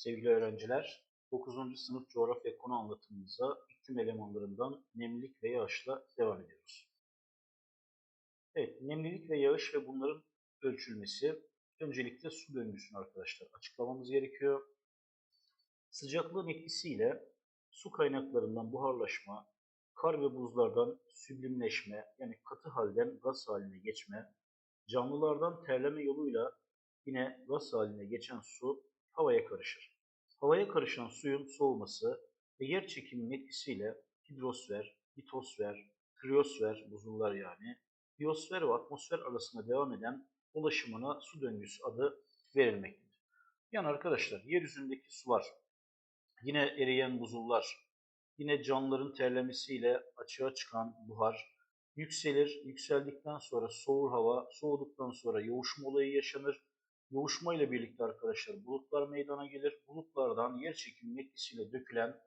Sevgili öğrenciler, 9. sınıf coğrafya konu anlatımımıza iklim elemanlarından nemlilik ve yağışla devam ediyoruz. Evet, nemlilik ve yağış ve bunların ölçülmesi öncelikle su döngüsünü arkadaşlar açıklamamız gerekiyor. Sıcaklığın etkisiyle su kaynaklarından buharlaşma, kar ve buzlardan süblimleşme yani katı halden gaz haline geçme, canlılardan terleme yoluyla yine gaz haline geçen su havaya karışır. Havaya karışan suyun soğuması ve yer çekiminin etkisiyle hidrosfer, litosfer, kriyosfer, buzullar yani, biyosfer ve atmosfer arasında devam eden dolaşımına su döngüsü adı verilmektedir. Yani arkadaşlar yeryüzündeki sular, yine eriyen buzullar, yine canlıların terlemesiyle açığa çıkan buhar, yükselir, yükseldikten sonra soğur hava, soğuduktan sonra yoğuşma olayı yaşanır Yoğuşma ile birlikte arkadaşlar bulutlar meydana gelir. Bulutlardan yer çekiminin etkisiyle dökülen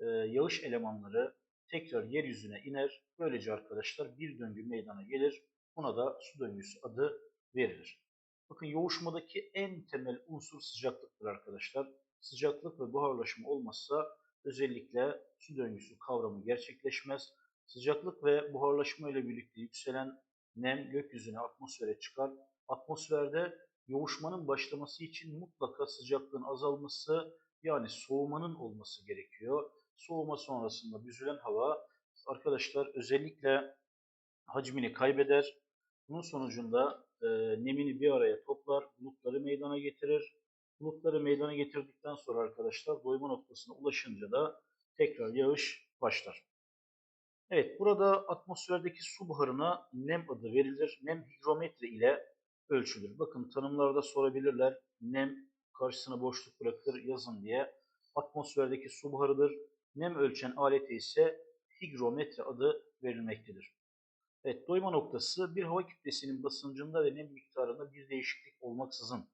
e, yağış elemanları tekrar yeryüzüne iner. Böylece arkadaşlar bir döngü meydana gelir. Buna da su döngüsü adı verilir. Bakın yoğuşmadaki en temel unsur sıcaklıktır arkadaşlar. Sıcaklık ve buharlaşma olmazsa özellikle su döngüsü kavramı gerçekleşmez. Sıcaklık ve buharlaşma ile birlikte yükselen nem gökyüzüne atmosfere çıkar. Atmosferde yoğuşmanın başlaması için mutlaka sıcaklığın azalması yani soğumanın olması gerekiyor. Soğuma sonrasında büzülen hava arkadaşlar özellikle hacmini kaybeder. Bunun sonucunda e, nemini bir araya toplar, bulutları meydana getirir. Bulutları meydana getirdikten sonra arkadaşlar doyma noktasına ulaşınca da tekrar yağış başlar. Evet, burada atmosferdeki su buharına nem adı verilir. Nem higrometre ile ölçülür. Bakın tanımlarda sorabilirler. Nem karşısına boşluk bırakır yazın diye. Atmosferdeki su buharıdır. Nem ölçen alete ise higrometre adı verilmektedir. Evet, doyma noktası bir hava kütlesinin basıncında ve nem miktarında bir değişiklik olmaksızın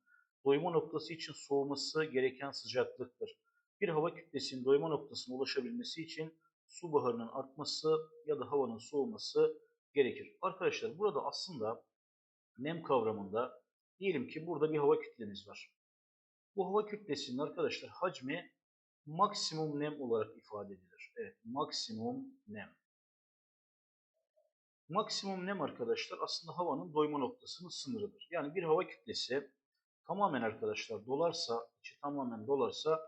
doyma noktası için soğuması gereken sıcaklıktır. Bir hava kütlesinin doyma noktasına ulaşabilmesi için su buharının artması ya da havanın soğuması gerekir. Arkadaşlar burada aslında nem kavramında diyelim ki burada bir hava kütlemiz var. Bu hava kütlesinin arkadaşlar hacmi maksimum nem olarak ifade edilir. Evet, maksimum nem. Maksimum nem arkadaşlar aslında havanın doyma noktasının sınırıdır. Yani bir hava kütlesi tamamen arkadaşlar dolarsa, içi tamamen dolarsa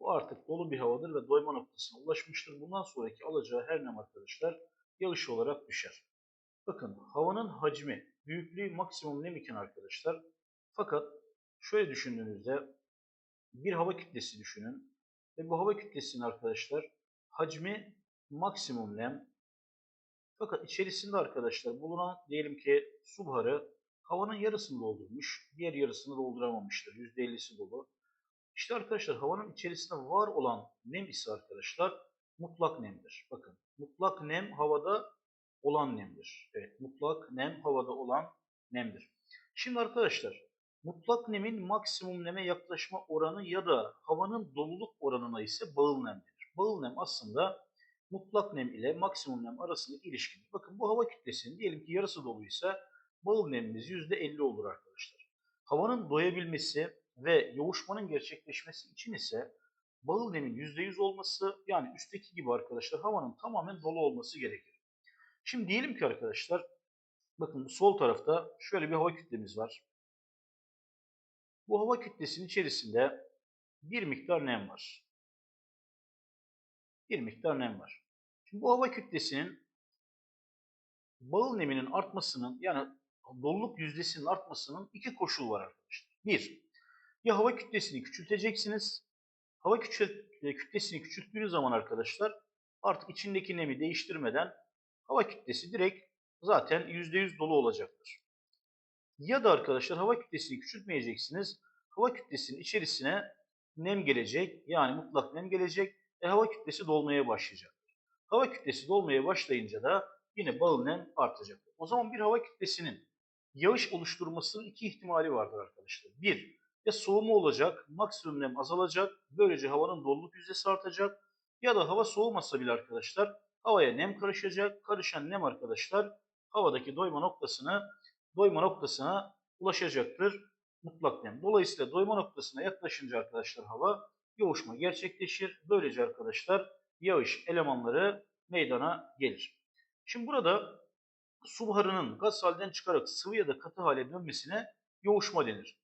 bu artık dolu bir havadır ve doyma noktasına ulaşmıştır. Bundan sonraki alacağı her nem arkadaşlar yağış olarak düşer. Bakın havanın hacmi, büyüklüğü maksimum nem arkadaşlar. Fakat şöyle düşündüğünüzde bir hava kütlesi düşünün. Ve bu hava kütlesinin arkadaşlar hacmi maksimum nem. Fakat içerisinde arkadaşlar bulunan diyelim ki su buharı havanın yarısını doldurmuş. Diğer yarısını dolduramamıştır. %50'si dolu. İşte arkadaşlar havanın içerisinde var olan nem ise arkadaşlar mutlak nemdir. Bakın mutlak nem havada olan nemdir. Evet, mutlak nem havada olan nemdir. Şimdi arkadaşlar, mutlak nemin maksimum neme yaklaşma oranı ya da havanın doluluk oranına ise bağıl nem denir. Bağıl nem aslında mutlak nem ile maksimum nem arasındaki ilişkidir. Bakın bu hava kütlesinin diyelim ki yarısı doluysa bağıl nemimiz %50 olur arkadaşlar. Havanın doyabilmesi ve yoğuşmanın gerçekleşmesi için ise bağıl nemin %100 olması yani üstteki gibi arkadaşlar havanın tamamen dolu olması gerekir. Şimdi diyelim ki arkadaşlar, bakın sol tarafta şöyle bir hava kütlemiz var. Bu hava kütlesinin içerisinde bir miktar nem var. Bir miktar nem var. Şimdi bu hava kütlesinin bağıl neminin artmasının yani doluluk yüzdesinin artmasının iki koşulu var arkadaşlar. Bir, ya hava kütlesini küçülteceksiniz. Hava kütlesini küçülttüğünüz zaman arkadaşlar artık içindeki nemi değiştirmeden hava kütlesi direkt zaten %100 dolu olacaktır. Ya da arkadaşlar hava kütlesini küçültmeyeceksiniz. Hava kütlesinin içerisine nem gelecek. Yani mutlak nem gelecek. E hava kütlesi dolmaya başlayacaktır. Hava kütlesi dolmaya başlayınca da yine bağıl nem artacaktır. O zaman bir hava kütlesinin yağış oluşturmasının iki ihtimali vardır arkadaşlar. Bir, ya soğuma olacak, maksimum nem azalacak. Böylece havanın doluluk yüzdesi artacak. Ya da hava soğumasa bile arkadaşlar havaya nem karışacak. Karışan nem arkadaşlar havadaki doyma noktasına doyma noktasına ulaşacaktır mutlak nem. Dolayısıyla doyma noktasına yaklaşınca arkadaşlar hava yoğuşma gerçekleşir. Böylece arkadaşlar yağış elemanları meydana gelir. Şimdi burada su buharının gaz halden çıkarak sıvı ya da katı hale dönmesine yoğuşma denir.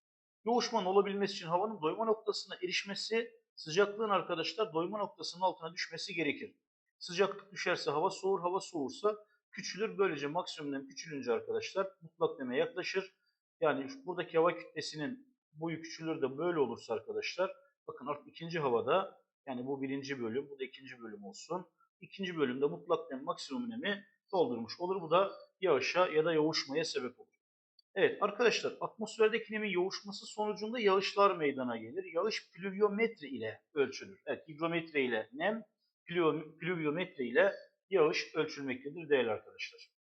Yoğuşmanın olabilmesi için havanın doyma noktasına erişmesi, sıcaklığın arkadaşlar doyma noktasının altına düşmesi gerekir. Sıcaklık düşerse hava soğur, hava soğursa küçülür. Böylece maksimumdan küçülünce arkadaşlar mutlak neme yaklaşır. Yani buradaki hava kütlesinin boyu küçülür de böyle olursa arkadaşlar bakın artık ikinci havada yani bu birinci bölüm, bu da ikinci bölüm olsun. İkinci bölümde mutlak nem maksimum nemi doldurmuş olur. Bu da yağışa ya da yoğuşmaya sebep olur. Evet arkadaşlar atmosferdeki nemin yoğuşması sonucunda yağışlar meydana gelir. Yağış pluviometre ile ölçülür. Evet higrometre ile nem, pluviometre ile yağış ölçülmektedir değerli arkadaşlar.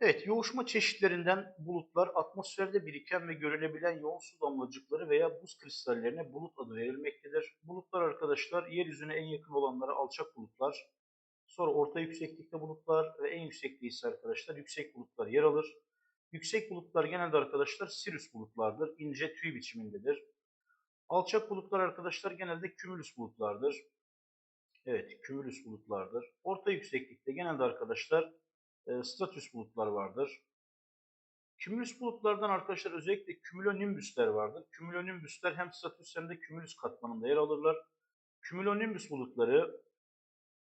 Evet, yoğuşma çeşitlerinden bulutlar atmosferde biriken ve görülebilen yoğun su damlacıkları veya buz kristallerine bulut adı verilmektedir. Bulutlar arkadaşlar yeryüzüne en yakın olanlara alçak bulutlar, sonra orta yükseklikte bulutlar ve en yüksekliği ise arkadaşlar yüksek bulutlar yer alır. Yüksek bulutlar genelde arkadaşlar sirüs bulutlardır, ince tüy biçimindedir. Alçak bulutlar arkadaşlar genelde kümülüs bulutlardır. Evet, kümülüs bulutlardır. Orta yükseklikte genelde arkadaşlar e, statüs bulutlar vardır. Kümülüs bulutlardan arkadaşlar özellikle kümülonimbüsler vardır. Kümülonimbüsler hem statüs hem de kümülüs katmanında yer alırlar. Kümülonimbüs bulutları,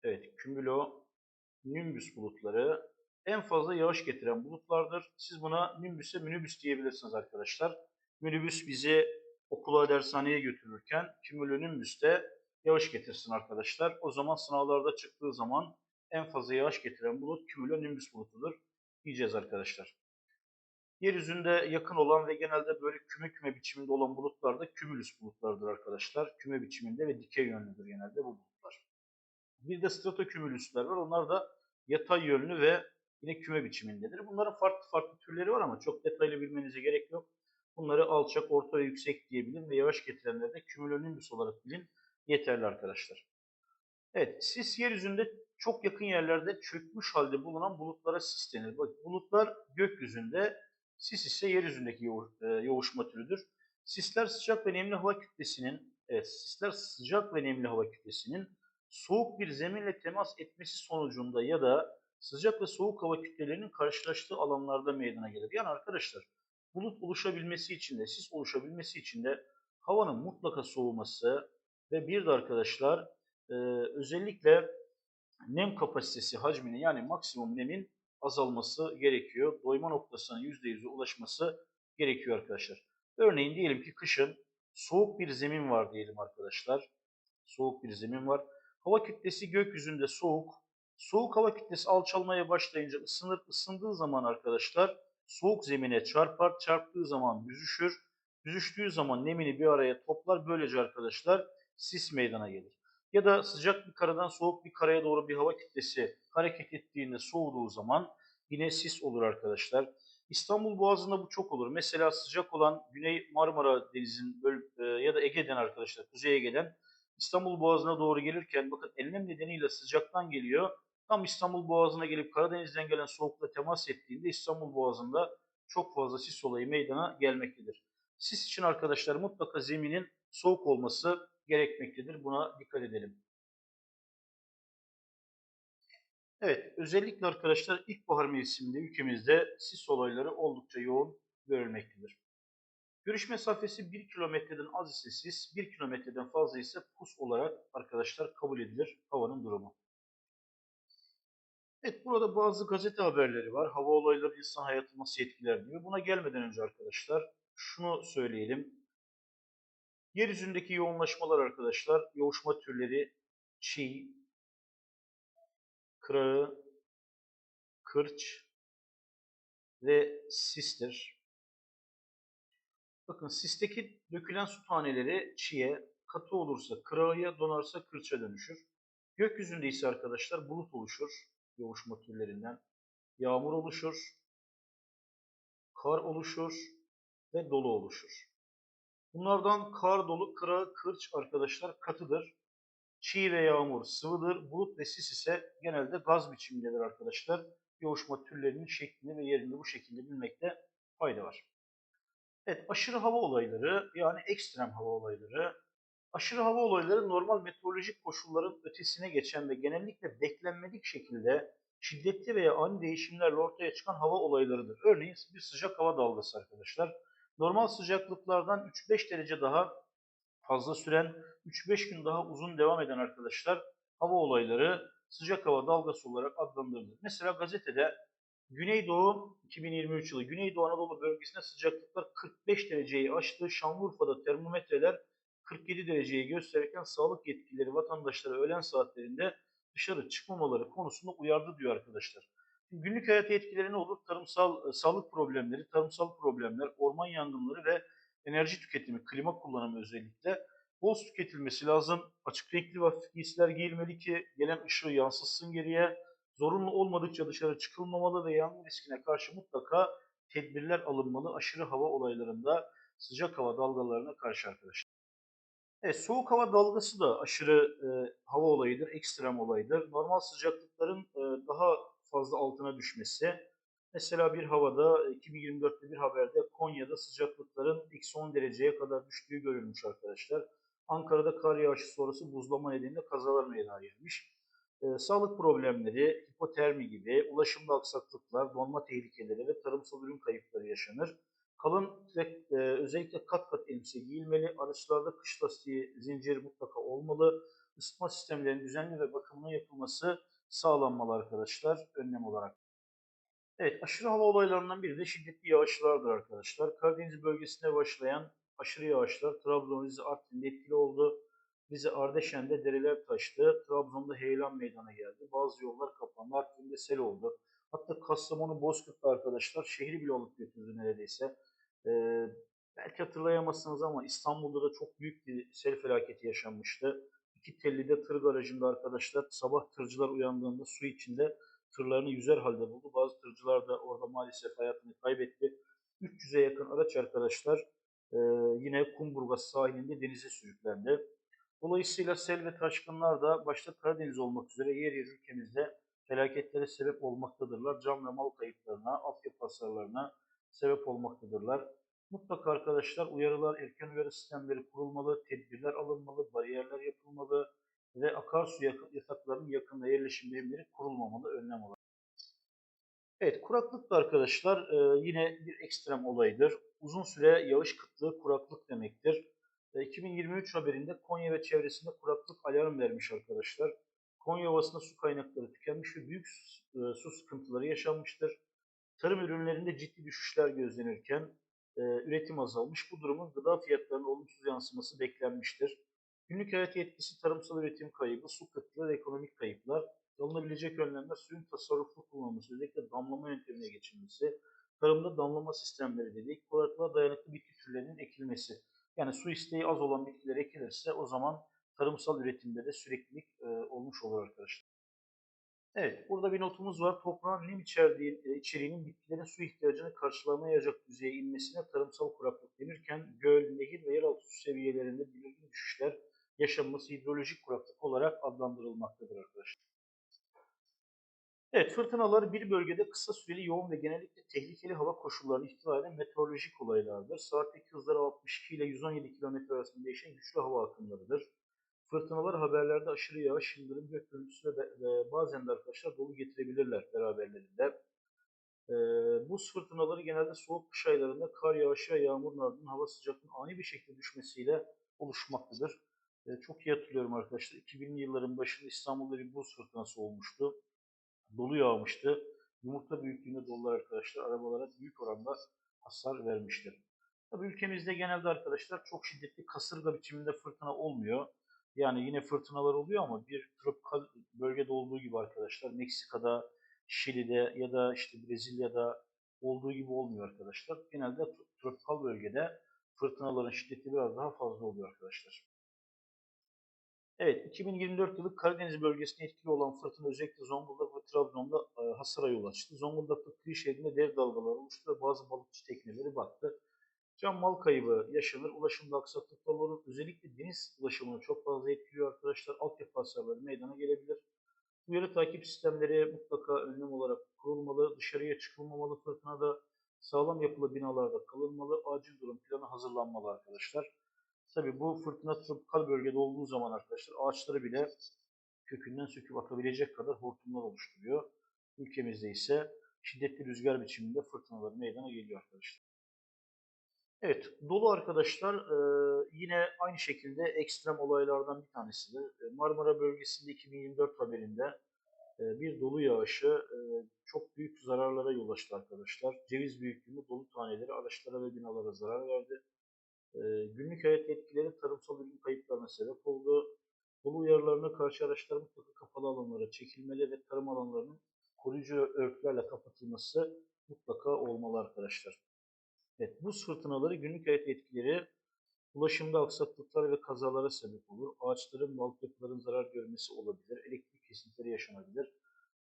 evet kümülonimbüs bulutları en fazla yağış getiren bulutlardır. Siz buna nimbüse minibüs diyebilirsiniz arkadaşlar. Minibüs bizi okula, dershaneye götürürken kümülonimbüs de yağış getirsin arkadaşlar. O zaman sınavlarda çıktığı zaman en fazla yağış getiren bulut cumulonimbus bulutudur diyeceğiz arkadaşlar. Yeryüzünde yakın olan ve genelde böyle küme küme biçiminde olan bulutlar da kümülüs bulutlardır arkadaşlar. Küme biçiminde ve dikey yönlüdür genelde bu bulutlar. Bir de stratokümülüsler var. Onlar da yatay yönlü ve yine küme biçimindedir. Bunların farklı farklı türleri var ama çok detaylı bilmenize gerek yok. Bunları alçak, orta ve yüksek diyebilin ve yavaş getirenleri de kümülonimbus olarak bilin yeterli arkadaşlar. Evet, sis yeryüzünde çok yakın yerlerde çökmüş halde bulunan bulutlara sis denir. Bak, bulutlar gökyüzünde, sis ise yeryüzündeki e, yoğuşma türüdür. Sisler sıcak ve nemli hava kütlesinin, evet, sisler sıcak ve nemli hava kütlesinin soğuk bir zeminle temas etmesi sonucunda ya da sıcak ve soğuk hava kütlelerinin karşılaştığı alanlarda meydana gelir. Yani arkadaşlar bulut oluşabilmesi için de, sis oluşabilmesi için de havanın mutlaka soğuması ve bir de arkadaşlar e, özellikle nem kapasitesi hacminin yani maksimum nemin azalması gerekiyor. Doyma noktasına %100'e ulaşması gerekiyor arkadaşlar. Örneğin diyelim ki kışın soğuk bir zemin var diyelim arkadaşlar. Soğuk bir zemin var. Hava kütlesi gökyüzünde soğuk. Soğuk hava kütlesi alçalmaya başlayınca ısınır. Isındığı zaman arkadaşlar soğuk zemine çarpar. Çarptığı zaman büzüşür. Büzüştüğü zaman nemini bir araya toplar. Böylece arkadaşlar sis meydana gelir ya da sıcak bir karadan soğuk bir karaya doğru bir hava kütlesi hareket ettiğinde soğuduğu zaman yine sis olur arkadaşlar. İstanbul Boğazı'nda bu çok olur. Mesela sıcak olan Güney Marmara Denizi'nin e, ya da Ege'den arkadaşlar, Kuzey Ege'den İstanbul Boğazı'na doğru gelirken bakın enlem nedeniyle sıcaktan geliyor. Tam İstanbul Boğazı'na gelip Karadeniz'den gelen soğukla temas ettiğinde İstanbul Boğazı'nda çok fazla sis olayı meydana gelmektedir. Sis için arkadaşlar mutlaka zeminin soğuk olması gerekmektedir. Buna dikkat edelim. Evet, özellikle arkadaşlar ilkbahar mevsiminde ülkemizde sis olayları oldukça yoğun görülmektedir. Görüş mesafesi 1 kilometreden az ise sis, 1 kilometreden fazla ise pus olarak arkadaşlar kabul edilir havanın durumu. Evet, burada bazı gazete haberleri var. Hava olayları insan hayatını nasıl etkiler diye. Buna gelmeden önce arkadaşlar şunu söyleyelim. Yeryüzündeki yoğunlaşmalar arkadaşlar, yoğuşma türleri çiğ, kırağı, kırç ve sistir. Bakın sisteki dökülen su taneleri çiğe, katı olursa kırağıya, donarsa kırça dönüşür. Gökyüzünde ise arkadaşlar bulut oluşur yoğuşma türlerinden. Yağmur oluşur, kar oluşur ve dolu oluşur. Bunlardan kar dolu, kıra, kırç arkadaşlar katıdır. Çiğ ve yağmur sıvıdır. Bulut ve sis ise genelde gaz biçimindedir arkadaşlar. Yoğuşma türlerinin şeklini ve yerini bu şekilde bilmekte fayda var. Evet aşırı hava olayları yani ekstrem hava olayları Aşırı hava olayları normal meteorolojik koşulların ötesine geçen ve genellikle beklenmedik şekilde şiddetli veya ani değişimlerle ortaya çıkan hava olaylarıdır. Örneğin bir sıcak hava dalgası arkadaşlar. Normal sıcaklıklardan 3-5 derece daha fazla süren, 3-5 gün daha uzun devam eden arkadaşlar hava olayları sıcak hava dalgası olarak adlandırılır. Mesela gazetede Güneydoğu 2023 yılı Güneydoğu Anadolu bölgesinde sıcaklıklar 45 dereceyi aştı. Şanlıurfa'da termometreler 47 dereceyi gösterirken sağlık yetkilileri vatandaşlara öğlen saatlerinde dışarı çıkmamaları konusunda uyardı diyor arkadaşlar. Günlük hayat etkileri ne olur? Tarımsal, e, sağlık problemleri, tarımsal problemler, orman yangınları ve enerji tüketimi, klima kullanımı özellikle bol su tüketilmesi lazım. Açık renkli ve hafif giysiler giyilmeli ki gelen ışığı yansıtsın geriye. Zorunlu olmadıkça dışarı çıkılmamalı ve yangın riskine karşı mutlaka tedbirler alınmalı aşırı hava olaylarında sıcak hava dalgalarına karşı arkadaşlar. Evet, soğuk hava dalgası da aşırı e, hava olayıdır, ekstrem olaydır. Normal sıcaklıkların e, daha fazla altına düşmesi. Mesela bir havada 2024'te bir haberde Konya'da sıcaklıkların eksi 10 dereceye kadar düştüğü görülmüş arkadaşlar. Ankara'da kar yağışı sonrası buzlama nedeniyle kazalar meydana gelmiş. E, sağlık problemleri, hipotermi gibi, ulaşımda aksaklıklar, donma tehlikeleri ve tarımsal ürün kayıpları yaşanır. Kalın ve e, özellikle kat kat elbise giyilmeli. Araçlarda kış lastiği zinciri mutlaka olmalı. Isıtma sistemlerinin düzenli ve bakımına yapılması sağlanmalı arkadaşlar önlem olarak. Evet aşırı hava olaylarından biri de şiddetli yağışlardır arkadaşlar. Karadeniz bölgesinde başlayan aşırı yağışlar Trabzon, Rize, Artvin'de etkili oldu. Rize Ardeşen'de dereler taştı. Trabzon'da heyelan meydana geldi. Bazı yollar kapandı. Artvin'de sel oldu. Hatta Kastamonu Bozkırt'ta arkadaşlar şehri bile alıp götürdü neredeyse. Ee, belki hatırlayamazsınız ama İstanbul'da da çok büyük bir sel felaketi yaşanmıştı. İki Telli'de tır garajında arkadaşlar sabah tırcılar uyandığında su içinde tırlarını yüzer halde buldu. Bazı tırcılar da orada maalesef hayatını kaybetti. 300'e yakın araç arkadaşlar e, yine Kumburgaz sahilinde denize sürüklendi. Dolayısıyla sel ve taşkınlar da başta Karadeniz olmak üzere yer yer ülkemizde felaketlere sebep olmaktadırlar. Can ve mal kayıplarına, altyapı hasarlarına sebep olmaktadırlar. Mutlaka arkadaşlar uyarılar, erken uyarı sistemleri kurulmalı, tedbirler alınmalı, bariyerler yapılmalı ve akarsu yataklarının yakında yerleşim birimleri kurulmamalı önlem olarak. Evet, kuraklık da arkadaşlar e, yine bir ekstrem olaydır. Uzun süre yağış kıtlığı kuraklık demektir. 2023 e, haberinde Konya ve çevresinde kuraklık alarm vermiş arkadaşlar. Konya Ovası'nda su kaynakları tükenmiş ve büyük e, su sıkıntıları yaşanmıştır. Tarım ürünlerinde ciddi düşüşler gözlenirken e, üretim azalmış. Bu durumun gıda fiyatlarına olumsuz yansıması beklenmiştir. Günlük hayat etkisi tarımsal üretim kaybı, su kıtlığı ve ekonomik kayıplar. Alınabilecek önlemler suyun tasarruflu kullanılması, özellikle damlama yöntemine geçilmesi, tarımda damlama sistemleri dedik, kuraklığa dayanıklı bitki türlerinin ekilmesi. Yani su isteği az olan bitkiler ekilirse o zaman tarımsal üretimde de süreklilik e, olmuş olur arkadaşlar. Evet, burada bir notumuz var. Toprağın nem içerdiği, e, içeriğinin bitkilerin su ihtiyacını karşılamayacak düzeye inmesine tarımsal kuraklık denirken göl, nehir ve yeraltı su seviyelerinde belirgin düşüşler yaşanması hidrolojik kuraklık olarak adlandırılmaktadır arkadaşlar. Evet, fırtınalar bir bölgede kısa süreli yoğun ve genellikle tehlikeli hava koşullarını ihtiva eden meteorolojik olaylardır. Saatteki hızları 62 ile 117 km arasında değişen güçlü hava akımlarıdır. Fırtınalar haberlerde aşırı yağış, yıldırım, gök gürültüsü ve, ve bazen de arkadaşlar dolu getirebilirler beraberlerinde. Ee, buz fırtınaları genelde soğuk kış aylarında kar yağışı ve yağmurun ardından hava sıcaklığının ani bir şekilde düşmesiyle oluşmaktadır. Ee, çok iyi hatırlıyorum arkadaşlar. 2000'li yılların başında İstanbul'da bir buz fırtınası olmuştu. Dolu yağmıştı. Yumurta büyüklüğünde dolular arkadaşlar arabalara büyük oranda hasar vermiştir. Tabii ülkemizde genelde arkadaşlar çok şiddetli kasırga biçiminde fırtına olmuyor. Yani yine fırtınalar oluyor ama bir tropikal bölgede olduğu gibi arkadaşlar Meksika'da, Şili'de ya da işte Brezilya'da olduğu gibi olmuyor arkadaşlar. Genelde tropikal bölgede fırtınaların şiddeti biraz daha fazla oluyor arkadaşlar. Evet, 2024 yılı Karadeniz bölgesine etkili olan fırtına özellikle Zonguldak ve Trabzon'da e, hasara yol açtı. Zonguldak'ta kıyı şehrinde dev dalgalar oluştu ve bazı balıkçı tekneleri battı. Can mal kaybı yaşanır, ulaşımda aksaklıklar olur. Özellikle deniz ulaşımını çok fazla etkiliyor arkadaşlar. Altyapı hasarları meydana gelebilir. Uyarı takip sistemleri mutlaka önlem olarak kurulmalı. Dışarıya çıkılmamalı fırtınada. Sağlam yapılı binalarda kalınmalı. Acil durum planı hazırlanmalı arkadaşlar. Tabi bu fırtına tropikal bölgede olduğu zaman arkadaşlar ağaçları bile kökünden söküp atabilecek kadar hortumlar oluşturuyor. Ülkemizde ise şiddetli rüzgar biçiminde fırtınalar meydana geliyor arkadaşlar. Evet, dolu arkadaşlar e, yine aynı şekilde ekstrem olaylardan bir tanesidir. E, Marmara bölgesinde 2024 haberinde e, bir dolu yağışı çok büyük zararlara yol açtı arkadaşlar. Ceviz büyüklüğünde dolu taneleri araçlara ve binalara zarar verdi. Günlük hayat etkileri tarımsal ürün kayıplarına sebep oldu. Dolu uyarılarına karşı araçlar mutlaka kapalı alanlara çekilmeli ve tarım alanlarının koruyucu örtülerle kapatılması mutlaka olmalı arkadaşlar. Evet, buz fırtınaları günlük hayat etkileri ulaşımda aksaklıklar ve kazalara sebep olur. Ağaçların ve altyapıların zarar görmesi olabilir. Elektrik kesintileri yaşanabilir.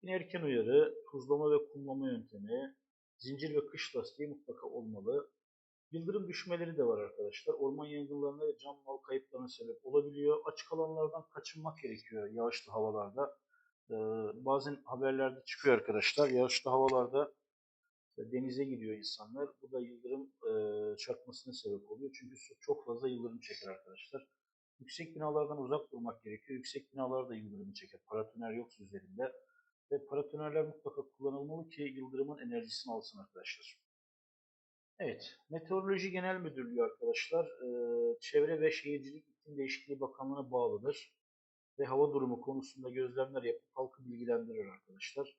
Yine erken uyarı, tuzlama ve kumlama yöntemi, zincir ve kış lastiği mutlaka olmalı. Yıldırım düşmeleri de var arkadaşlar. Orman yangınlarına ve can mal kayıplarına sebep olabiliyor. Açık alanlardan kaçınmak gerekiyor yağışlı havalarda. Ee, bazen haberlerde çıkıyor arkadaşlar. Yağışlı havalarda denize gidiyor insanlar. Bu da yıldırım e, çarpmasına sebep oluyor. Çünkü su çok fazla yıldırım çeker arkadaşlar. Yüksek binalardan uzak durmak gerekiyor. Yüksek binalar da yıldırımı çeker. Paratoner yoksa üzerinde. Ve paratonerler mutlaka kullanılmalı ki yıldırımın enerjisini alsın arkadaşlar. Evet, Meteoroloji Genel Müdürlüğü arkadaşlar, e, Çevre ve Şehircilik İklim Değişikliği Bakanlığı'na bağlıdır. Ve hava durumu konusunda gözlemler yapıp halkı bilgilendirir arkadaşlar.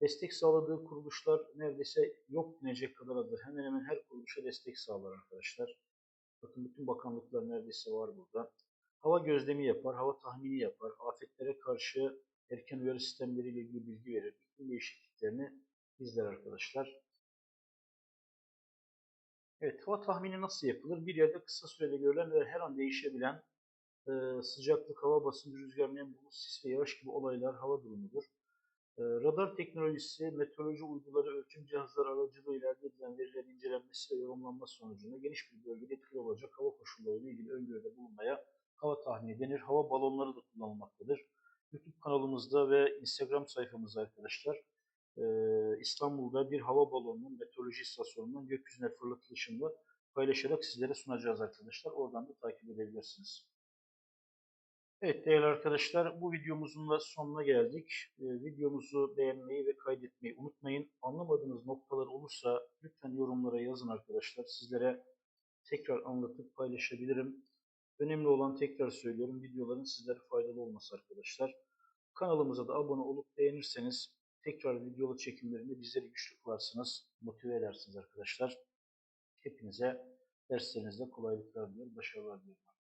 Destek sağladığı kuruluşlar neredeyse yok denecek kadar azdır. Hemen hemen her kuruluşa destek sağlar arkadaşlar. Bakın bütün bakanlıklar neredeyse var burada. Hava gözlemi yapar, hava tahmini yapar, afetlere karşı erken uyarı sistemleriyle ilgili bilgi verir. İklim değişikliklerini izler arkadaşlar. Evet, hava tahmini nasıl yapılır? Bir yerde kısa sürede görülen ve her an değişebilen e, sıcaklık, hava basıncı, rüzgar, nem, bulut, sis ve yağış gibi olaylar hava durumudur. E, radar teknolojisi, meteoroloji uyduları, ölçüm cihazları aracılığıyla elde edilen verilerin incelenmesi ve yorumlanması sonucunda geniş bir bölgede etkili olacak hava koşulları ile ilgili öngörüde bulunmaya hava tahmini denir. Hava balonları da kullanılmaktadır. YouTube kanalımızda ve Instagram sayfamızda arkadaşlar İstanbul'da bir hava balonunun meteoroloji istasyonundan gökyüzüne fırlatılışını paylaşarak sizlere sunacağız arkadaşlar. Oradan da takip edebilirsiniz. Evet değerli arkadaşlar bu videomuzun da sonuna geldik. Ee, videomuzu beğenmeyi ve kaydetmeyi unutmayın. Anlamadığınız noktalar olursa lütfen yorumlara yazın arkadaşlar. Sizlere tekrar anlatıp paylaşabilirim. Önemli olan tekrar söylüyorum videoların sizlere faydalı olması arkadaşlar. Kanalımıza da abone olup beğenirseniz tekrar videolu çekimlerinde bizleri güçlü kılarsınız, motive edersiniz arkadaşlar. Hepinize derslerinizde kolaylıklar diliyorum, başarılar diliyorum.